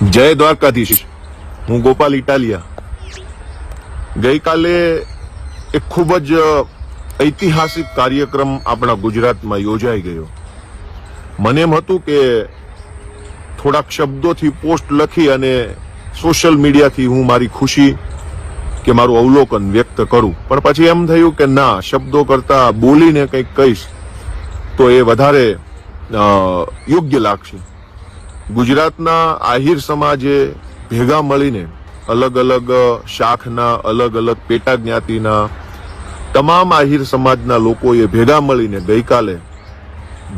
જય દ્વારકાધીશ. હું ગોપાલ ઇટાલિયા. ગઈકાલે એક ખૂબ જ ઐતિહાસિક કાર્યક્રમ આપણા ગુજરાતમાં યોજાઈ ગયો. મને એમ હતું કે થોડાક શબ્દોથી પોસ્ટ લખી અને સોશિયલ મીડિયાથી હું મારી ખુશી કે મારું અવલોકન વ્યક્ત કરું. પણ પછી એમ થયું કે ના, શબ્દો કરતા બોલીને કંઈક કહીશ તો એ વધારે યોગ્ય લાગશે. ગુજરાતના આહિર સમાજે ભેગા મળીને અલગ અલગ શાખના, અલગ અલગ પેટા જ્ઞાતિના તમામ આહિર સમાજના લોકોએ ભેગા મળીને ગઈકાલે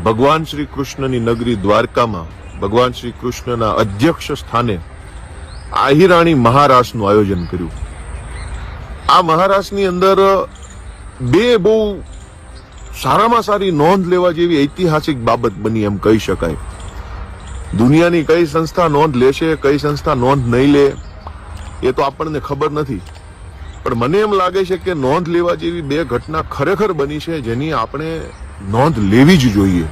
ભગવાન શ્રી કૃષ્ણની નગરી દ્વારકામાં ભગવાન શ્રી કૃષ્ણના અધ્યક્ષ સ્થાને આહિરાણી મહારાસનું આયોજન કર્યું. આ મહારાસની અંદર બે બહુ સારામાં સારી નોંધ લેવા જેવી ઐતિહાસિક બાબત બની એમ કહી શકાય. દુનિયાની કઈ સંસ્થા નોંધ લેશે, કઈ સંસ્થા નોંધ નહીં લે, એ તો આપણને ખબર નથી. પણ મને એમ લાગે છે કે નોંધ લેવા જેવી બે ઘટના ખરેખર બની છે જેની આપણે નોંધ લેવી જ જોઈએ.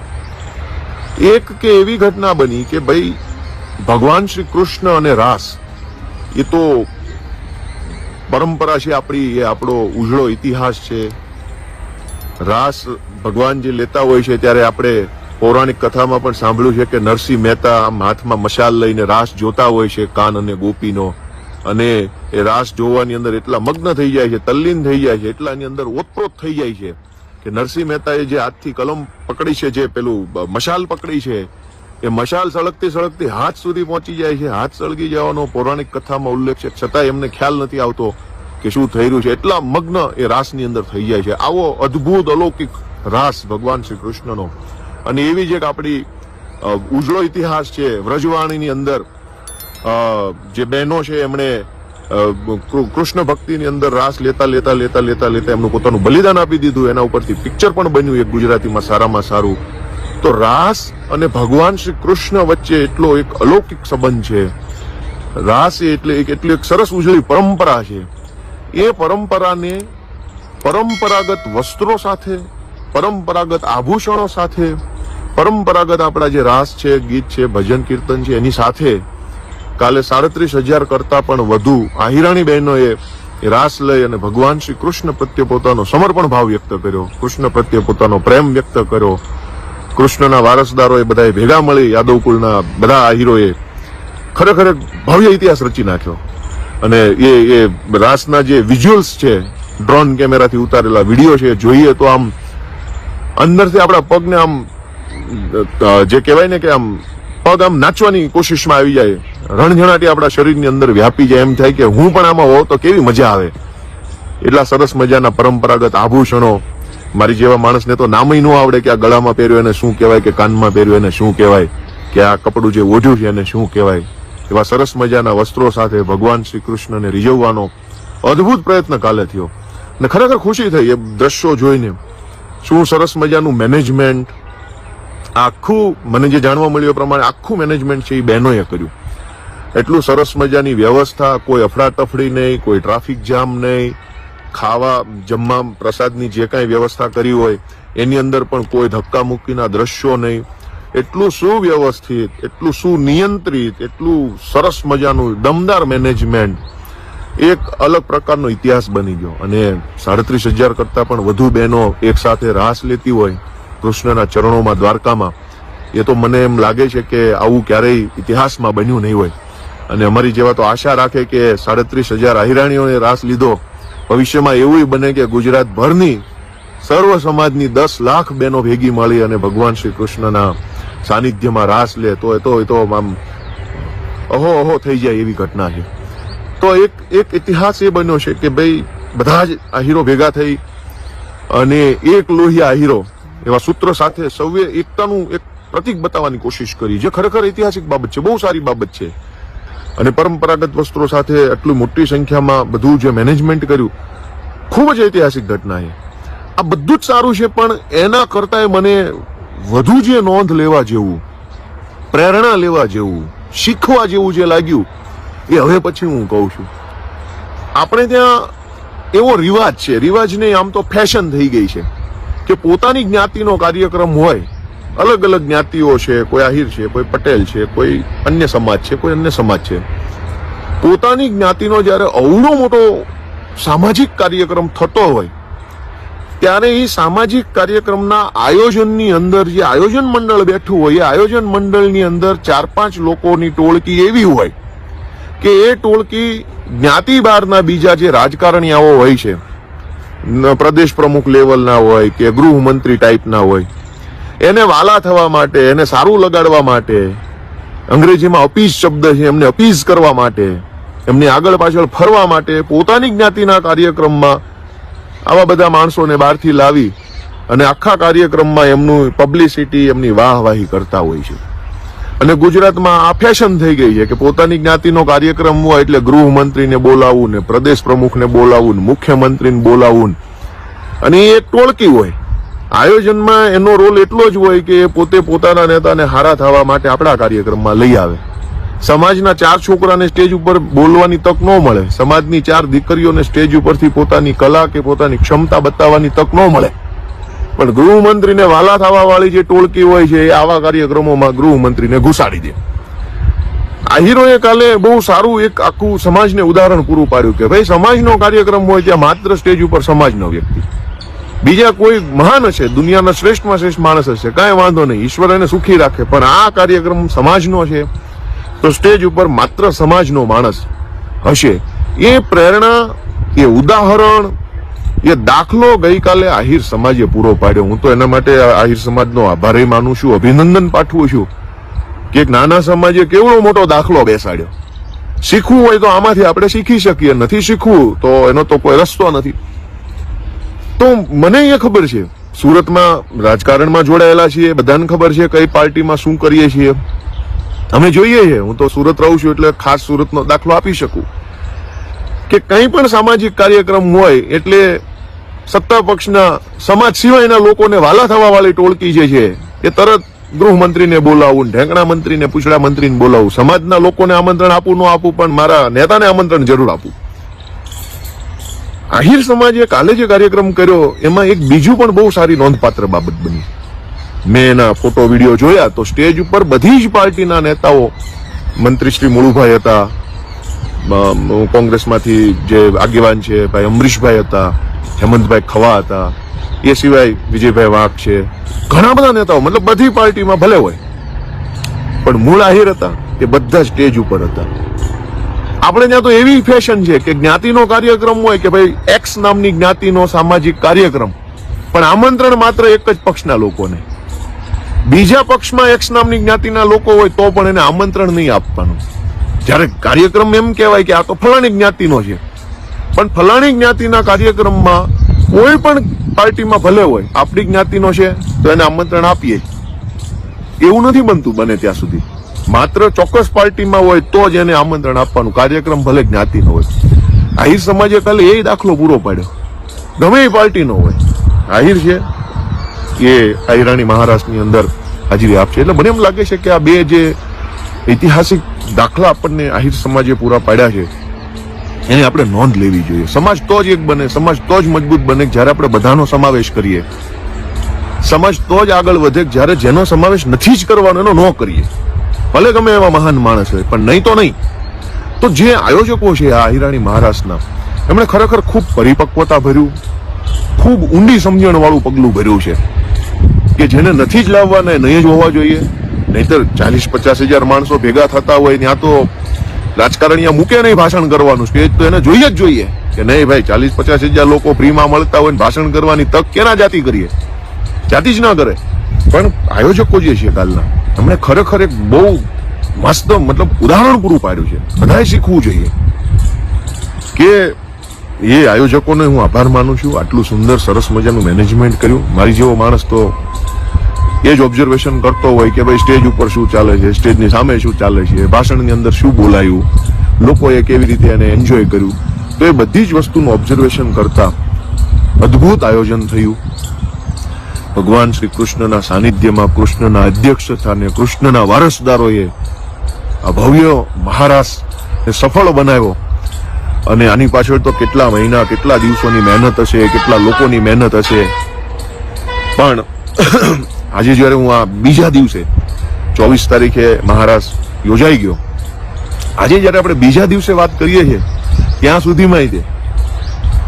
એક કે એવી ઘટના બની કે ભાઈ ભગવાન શ્રી કૃષ્ણ અને રાસ, એ તો પરંપરા છે આપણી, એ આપણો ઉજળો ઇતિહાસ છે. રાસ ભગવાન જે લેતા હોય છે ત્યારે આપણે પૌરાણિક કથામાં પણ સાંભળ્યું છે કે નરસિંહ મહેતા આમ હાથમાં મશાલ લઈને રાસ જોતા હોય છે, કાન અને ગોપીનો. અને એ રાસ જોવાની અંદર એટલા મગ્ન થઈ જાય છે, તલ્લીન થઈ જાય છે, એટલાની અંદર ઓતપ્રોત થઈ જાય છે કે નરસિંહ મહેતાએ જે હાથથી કલમ પકડી છે, જે પેલું મશાલ પકડી છે, એ મશાલ સળગતી સળગતી હાથ સુધી પહોંચી જાય છે. હાથ સળગી જવાનો પૌરાણિક કથામાં ઉલ્લેખ છે છતાં એમને ખ્યાલ નથી આવતો કે શું થઈ રહ્યું છે. એટલા મગ્ન એ રાસની અંદર થઈ જાય છે. આવો અદ્ભુત અલૌકિક રાસ ભગવાન શ્રી કૃષ્ણનો. અને એવી જ એક આપણી ઉજળો ઇતિહાસ છે, વ્રજવાણીની અંદર. જે બહેનો છે, એમણે કૃષ્ણ ભક્તિની અંદર રાસ લેતા લેતા લેતા લેતા લેતા એમનું પોતાનું બલિદાન આપી દીધું. એના ઉપરથી પિક્ચર પણ બન્યું એક ગુજરાતીમાં સારામાં સારું. તો રાસ અને ભગવાન શ્રી કૃષ્ણ વચ્ચે એટલો એક અલૌકિક સંબંધ છે. રાસ એટલે એક, એટલી એક સરસ ઉજળી પરંપરા છે. એ પરંપરાને પરંપરાગત વસ્ત્રો સાથે, પરંપરાગત આભૂષણો સાથે પરંપરાગત આપણા જે રાસ છે, ગીત છે, ભજન, કીર્તન છે, એની સાથે કાલે સાડત્રીસ હજાર કરતા પણ વધુ આહિરાણી બહેનોએ રાસ લઈ અને ભગવાન શ્રી કૃષ્ણ પ્રત્યે પોતાનો સમર્પણ ભાવ વ્યક્ત કર્યો. કૃષ્ણ પ્રત્યે પોતાનો પ્રેમ વ્યક્ત કર્યો. કૃષ્ણના વારસદારોએ બધાએ ભેગા મળી યાદવ કુળના બધા આહિરોએ ખરેખર ભવ્ય ઇતિહાસ રચી નાખ્યો. અને એ એ રાસના જે વિઝ્યુઅલ્સ છે ડ્રોન કેમેરાથી ઉતારેલા વીડિયો છે જોઈએ તો આમ અંદરથી આપણા પગને આમ જે કહેવાય ને કે આમ પગ આમ નાચવાની કોશિશમાં આવી જાય, રણઝણાટી આપણા શરીરની અંદર વ્યાપી જાય, એમ થાય કે હું પણ આમાં હોઉં તો કેવી મજા આવે? એટલા સરસ મજાના પરંપરાગત આભૂષણો મારી જેવા માણસને તો નામય ન આવડે કે આ ગળામાં પહેર્યું એને શું કહેવાય કે કાનમાં પહેર્યું એને શું કહેવાય, કે આ કપડું જે ઓઢ્યું છે એને શું કહેવાય? એવા સરસ મજાના વસ્ત્રો સાથે ભગવાન શ્રી કૃષ્ણને રીઝવવાનો અદ્ભુત પ્રયત્ન કાલે થયો. ને ખરેખર ખુશી થઈ એ દ્રશ્યો જોઈને. શું સરસ મજાનું મેનેજમેન્ટ આખું, મને જે જાણવા મળ્યું પ્રમાણે આખું મેનેજમેન્ટ છે એ બહેનોએ કર્યું. એટલું સરસ મજાની વ્યવસ્થા, કોઈ અફડાતફડી નહીં, કોઈ ટ્રાફિક જામ નહીં, ખાવા, જમવા, પ્રસાદની જે કાંઈ વ્યવસ્થા કરી હોય, એની અંદર પણ કોઈ ધક્કા મૂકીના દ્રશ્યો નહીં. એટલું સુવ્યવસ્થિત, એટલું સુનિયંત્રિત, એટલું સરસ મજાનું દમદાર મેનેજમેન્ટ એક અલગ પ્રકારનો ઇતિહાસ બની ગયો. અને સાડત્રીસ હજાર કરતાં પણ વધુ બહેનો એકસાથે રાસ લેતી હોય કૃષ્ણના ચરણોમાં, દ્વારકામાં. એ તો મને એમ લાગે છે કે આવું ક્યારેય ઇતિહાસમાં બન્યું નહીં હોય. અને અમારી જેવા તો આશા રાખે કે સાડત્રીસ હજાર આહિરાણીઓએ રાસ લીધો. ભવિષ્યમાં એવું બને કે ગુજરાતભરની સર્વ સમાજની દસ લાખ બહેનો ભેગી મળી અને ભગવાન શ્રી કૃષ્ણના સાનિધ્યમાં રાસ લે. તો એ તો એ તો આમ અહો અહો થઈ જાય એવી ઘટના છે. તો એક એક ઇતિહાસ એ બન્યો છે કે ભાઈ બધા જ આહીરો ભેગા થઈ અને એક લોહિયા આહીરો એવા સૂત્ર સાથે સૌએ એકતાનું એક પ્રતિક બતાવવાની કોશિશ કરી, જે ખરેખર ઐતિહાસિક બાબત છે, બહુ સારી બાબત છે. અને પરંપરાગત વસ્ત્રો સાથે આટલી મોટી સંખ્યામાં બધું જે મેનેજમેન્ટ કર્યું, ખૂબ જ ઐતિહાસિક ઘટના છે. આ બધું જ સારું છે, પણ એના કરતાંય મને વધુ જે નોંધ લેવા જેવું, પ્રેરણા લેવા જેવું, શીખવા જેવું જે લાગ્યું, એ હવે પછી હું કહું છું. આપણે ત્યાં એવો રિવાજ છે રિવાજ નહીં આમ તો ફેશન થઈ ગઈ છે. કે પોતાની જ્ઞાતિનો કાર્યક્રમ હોય, અલગ અલગ જ્ઞાતિઓ છે, કોઈ આહિર છે, કોઈ પટેલ છે, કોઈ અન્ય સમાજ છે, કોઈ અન્ય સમાજ છે. પોતાની જ્ઞાતિનો જ્યારે અવળો મોટો સામાજિક કાર્યક્રમ થતો હોય, ત્યારે એ સામાજિક કાર્યક્રમના આયોજનની અંદર જે આયોજન મંડળ બેઠું હોય, એ આયોજન મંડળની અંદર ચાર પાંચ લોકોની ટોળકી એવી હોય કે એ ટોળકી જ્ઞાતિ બહારના બીજા જે રાજકારણીયાઓ હોય છે પ્રદેશ પ્રમુખ લેવલના હોય કે ગૃહમંત્રી ટાઈપના હોય, એને વાલા થવા માટે, એને સારું લગાડવા માટે, અંગ્રેજીમાં અપીઝ શબ્દ છે, એમને અપીઝ કરવા માટે, એમની આગળ પાછળ ફરવા માટે, પોતાની જ્ઞાતિના કાર્યક્રમમાં આવા બધા માણસોને બહારથી લાવી અને આખા કાર્યક્રમમાં એમનું પબ્લિસિટી એમની વાહવાહી કરતા હોય છે. અને ગુજરાતમાં આ ફેશન થઈ ગઈ છે કે પોતાની જ્ઞાતિનો કાર્યક્રમ હોય એટલે ગૃહમંત્રીને બોલાવવું ને પ્રદેશ પ્રમુખને બોલાવવું ને મુખ્યમંત્રીને બોલાવવું અને એ એક ટોળકી હોય. આયોજનમાં એનો રોલ એટલો જ હોય કે પોતે પોતાના નેતાને હારા થવા માટે આપણા કાર્યક્રમમાં લઈ આવે. સમાજના ચાર છોકરાને સ્ટેજ ઉપર બોલવાની તક ન મળે. સમાજની ચાર દીકરીઓને સ્ટેજ ઉપરથી પોતાની કલા કે પોતાની ક્ષમતા બતાવવાની તક ન મળે. પણ ગૃહમંત્રીને વાલા થવા વાળી જે ટોળકી હોય છે, એ આવા કાર્યક્રમોમાં ગૃહમંત્રીને ઘુસાડી દે. આહિરોએ કાલે બહુ સારું એક આખું સમાજને ઉદાહરણ પૂરું પાડ્યું કે ભાઈ, સમાજનો કાર્યક્રમ હોય ત્યાં માત્ર સ્ટેજ ઉપર સમાજનો વ્યક્તિ. બીજા કોઈ મહાન હશે, દુનિયાના શ્રેષ્ઠમાં શ્રેષ્ઠ માણસ હશે, કાંઈ વાંધો નહીં, ઈશ્વર એને સુખી રાખે, પણ આ કાર્યક્રમ સમાજનો છે, તો સ્ટેજ ઉપર માત્ર સમાજનો માણસ હશે. એ પ્રેરણા, એ ઉદાહરણ એ દાખલો ગઈકાલે આહિર સમાજે પૂરો પાડ્યો. હું તો એના માટે આહિર સમાજનો આભારે માનું છું, અભિનંદન પાઠવું છું કે નાના સમાજે કેવડો મોટો દાખલો બેસાડ્યો. શીખવું હોય તો આમાંથી આપણે શીખી શકીએ, નથી શીખવું તો એનો તો કોઈ રસ્તો નથી. તો મને એ ખબર છે, સુરતમાં રાજકારણમાં જોડાયેલા છીએ, બધાને ખબર છે કઈ પાર્ટીમાં શું કરીએ છીએ. અમે જોઈએ છીએ, હું તો સુરત રહું છું એટલે ખાસ સુરતનો દાખલો આપી શકું. કે કંઈ પણ સામાજિક કાર્યક્રમ હોય એટલે સત્તા પક્ષના સમાજ સિવાયના લોકોને વાલા થવા વાળી ટોળકી જે છે, એ તરત ગૃહમંત્રીને બોલાવવું ઢેંકણા મંત્રીને, પૂછડા મંત્રીને બોલાવું. સમાજના લોકોને આમંત્રણ આપવું ન આપવું પણ મારા નેતાને આમંત્રણ જરૂર આપવું આહિર સમાજે કાલે જે કાર્યક્રમ કર્યો, એમાં એક બીજું પણ બહુ સારી નોંધપાત્ર બાબત બની. મેં એના ફોટો, વીડિયો જોયા તો સ્ટેજ ઉપર બધી જ પાર્ટીના નેતાઓ, મંત્રી શ્રી મુળુભાઈ હતા કોંગ્રેસમાંથી જે આગેવાન છે, ભાઈ અમરીશભાઈ હતા હેમંતભાઈ ખવા હતા. એ સિવાય વિજયભાઈ વાઘ છે. ઘણા બધા નેતાઓ, મતલબ બધી પાર્ટીમાં ભલે હોય. પણ મૂળ આહિર હતા એ બધા સ્ટેજ ઉપર હતા. આપણે ત્યાં તો એવી ફેશન છે કે જ્ઞાતિનો કાર્યક્રમ હોય કે ભાઈ એક્સ નામની જ્ઞાતિનો સામાજિક કાર્યક્રમ. પણ આમંત્રણ માત્ર એક જ પક્ષના લોકોને. બીજા પક્ષમાં એક્સ નામની જ્ઞાતિના લોકો હોય તો પણ એને આમંત્રણ નહીં આપવાનું. જ્યારે કાર્યક્રમ એમ કહેવાય કે આ તો ફલાણી જ્ઞાતિનો છે. પણ ફલાણી જ્ઞાતિના કાર્યક્રમમાં કોઈ પણ પાર્ટીમાં ભલે હોય, આપણી જ્ઞાતિનો છે, તો એને આમંત્રણ આપીએ. એવું નથી બનતું બને ત્યાં સુધી. માત્ર ચોક્કસ પાર્ટીમાં હોય તો જ એને આમંત્રણ આપવાનું. કાર્યક્રમ ભલે જ્ઞાતિનો હોય. આહિર સમાજે કાલે એ દાખલો પૂરો પાડ્યો. ગમે એ પાર્ટીનો હોય. આહિર છે, એ આહિરાણી મહારાષ્ટ્રની અંદર હાજરી આપશે. એટલે મને એમ લાગે છે કે આ બે જે ઐતિહાસિક દાખલા આપણને આહિર સમાજે પૂરા પાડ્યા છે એની આપણે નોંધ લેવી જોઈએ. સમાજ તો જ એક બને, સમાજ તો જ મજબૂત બને જ્યારે આપણે બધાનો સમાવેશ કરીએ. સમાજ તો જ આગળ વધે જ્યારે જેનો સમાવેશ નથી જ કરવાનો એનો ન કરીએ. ભલે ગમે એવા મહાન માણસ હોય, પણ નહીં તો નહીં. તો જે આયોજકો છે આ આહિરાણી મહારાષ્ટ્રના એમણે ખરેખર ખૂબ પરિપક્વતા ભર્યું. ખૂબ ઊંડી સમજણ વાળું પગલું ભર્યું છે. કે જેને નથી જ લાવવાના નહીં જ હોવા જોઈએ. નહીતર ચાલીસ પચાસ હજાર માણસો ભેગા થતા હોય, ત્યાં તો રાજકારણીયા મૂકે નહીં ભાષણ કરવાનું. સ્ટેજ તો એને જોઈએ જ જોઈએ કે નહીં ભાઈ, ચાલીસ પચાસ હજાર લોકો ફ્રીમાં મળતા હોય ભાષણ કરવાની તક કેના જાતિ કરીએ? જાતિ જ ના કરે. પણ આયોજકો જે છે કાલના, એમણે ખરેખર એક બહુ મસ્ત, મતલબ ઉદાહરણ પૂરું પાડ્યું છે. બધાએ શીખવું જોઈએ કે એ આયોજકોને હું આભાર માનું છું. આટલું સુંદર, સરસ મજાનું મેનેજમેન્ટ કર્યું. મારી જેવો માણસ તો એ જ ઓબ્ઝર્વેશન કરતો હોય કે ભાઈ સ્ટેજ ઉપર શું ચાલે છે સ્ટેજની સામે શું ચાલે છે, ભાષણની અંદર શું બોલાયું, લોકોએ કેવી રીતે એને એન્જોય કર્યું. તો એ બધી જ વસ્તુનું ઓબ્ઝર્વેશન કરતા અદ્ભુત આયોજન થયું. ભગવાન શ્રી કૃષ્ણના સાનિધ્યમાં કૃષ્ણના અધ્યક્ષ સ્થાને કૃષ્ણના વારસદારોએ આ ભવ્ય મહારાસ સફળ બનાવ્યો. અને આની પાછળ તો કેટલા મહિના, કેટલા દિવસોની મહેનત હશે, કેટલા લોકોની મહેનત હશે. પણ આજે જ્યારે હું આ બીજા દિવસે ચોવીસ તારીખે મહારાષ્ટ્ર યોજાઈ ગયો, આજે જ્યારે આપણે બીજા દિવસે વાત કરીએ છીએ, ત્યાં સુધીમાં તે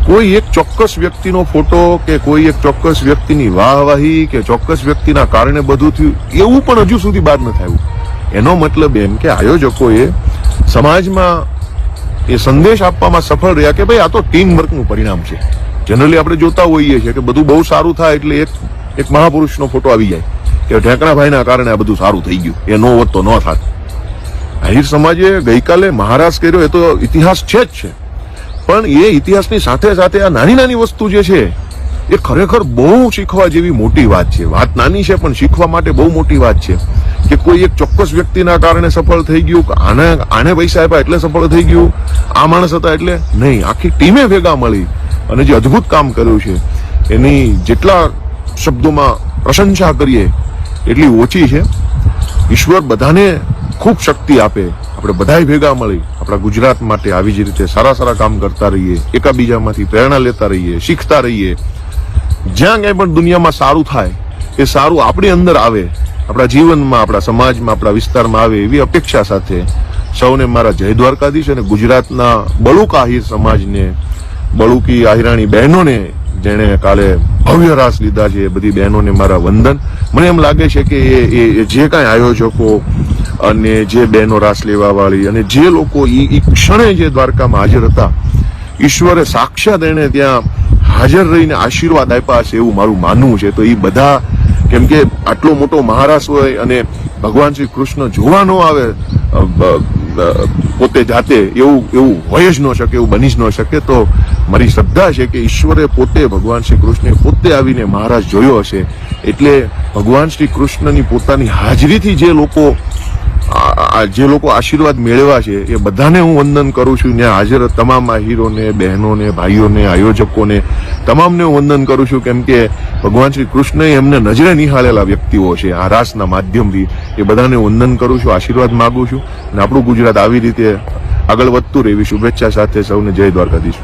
કોઈ એક ચોક્કસ વ્યક્તિનો ફોટો કે કોઈ એક ચોક્કસ વ્યક્તિની વાહવાહી કે ચોક્કસ વ્યક્તિના કારણે બધું થયું, એવું પણ હજુ સુધી બાદ ન થયું એનો મતલબ એમ કે આયોજકોએ સમાજમાં એ સંદેશ આપવામાં સફળ રહ્યા કે ભાઈ આ તો ટીમ વર્કનું પરિણામ છે. જનરલી આપણે જોતા હોઈએ છીએ કે બધું બહુ સારું થાય એટલે એક એક મહાપુરુષનો ફોટો આવી જાય કે ઢેકણાભાઈના કારણે આ બધું સારું થઈ ગયું. એ નો હોત તો ન થાત. આહિર સમાજે ગઈકાલે મહારાજ કર્યો, એ તો ઇતિહાસ છે જ છે. પણ એ ઇતિહાસની સાથે સાથે આ નાની નાની વસ્તુ જે છે, એ ખરેખર બહુ શીખવા જેવી મોટી વાત છે. વાત નાની છે, પણ શીખવા માટે બહુ મોટી વાત છે. કે કોઈ એક ચોક્કસ વ્યક્તિના કારણે સફળ થઈ ગયું, કે આને આને પૈસા આપ્યા એટલે સફળ થઈ ગયું, આ માણસ હતા એટલે નહીં. આખી ટીમે ભેગા મળી અને જે અદ્ભુત કામ કર્યું છે, એની જેટલા શબ્દોમાં પ્રશંસા કરીએ, એટલી ઓછી છે. ઈશ્વર બધાને ખૂબ શક્તિ આપે. આપણે બધાય ભેગા મળી આપણા ગુજરાત માટે આવી જ રીતે સારા સારા કામ કરતા રહીએ, એકાબીજામાંથી પ્રેરણા લેતા રહીએ, શીખતા રહીએ. જ્યાં ક્યાંય પણ દુનિયામાં સારું થાય, એ સારું આપણી અંદર આવે. આપણા જીવનમાં, આપણા સમાજમાં, આપણા વિસ્તારમાં આવે એવી અપેક્ષા સાથે સૌને મારા જય દ્વારકાધીશ અને ગુજરાતના બળુક આહિર સમાજને, બળુકી આહિરાણી બહેનોને જેણે કાલે ભવ્ય રાસ લીધા છે એ બધી બહેનોને મારા વંદન. મને એમ લાગે છે કે એ જે કાંઈ આયોજકો અને જે બહેનો રાસ લેવાવાળી અને જે લોકો એ ક્ષણે જે દ્વારકામાં હાજર હતા, ઈશ્વરે સાક્ષાત એણે ત્યાં હાજર રહીને આશીર્વાદ આપ્યા છે એવું મારું માનવું છે. તો એ બધા કેમ કે આટલો મોટો મહારાસ હોય અને ભગવાન શ્રી કૃષ્ણ જોવા ન આવે પોતે જાતે એવું એવું હોય જ ન શકે, એવું બની જ ન શકે, તો મારી શ્રદ્ધા છે કે ઈશ્વરે પોતે ભગવાન શ્રી કૃષ્ણે પોતે આવીને મહારાજ જોયો હશે. એટલે ભગવાન શ્રી કૃષ્ણની પોતાની હાજરીથી જે લોકો જે લોકો આશીર્વાદ મેળવ્યા છે, એ બધાને હું વંદન કરું છું. ત્યાં હાજર તમામ આહીરોને બહેનોને, ભાઈઓને, આયોજકોને, તમામને હું વંદન કરું છું કેમ કે ભગવાન શ્રી કૃષ્ણએ એમને નજરે નિહાળેલા વ્યક્તિઓ છે. આ રાસના માધ્યમથી એ બધાને વંદન કરું છું, આશીર્વાદ માગું છું. અને આપણું ગુજરાત આવી રીતે આગળ વધતું રહેવી શુભેચ્છા સાથે સૌને જય દ્વારકાધીશ.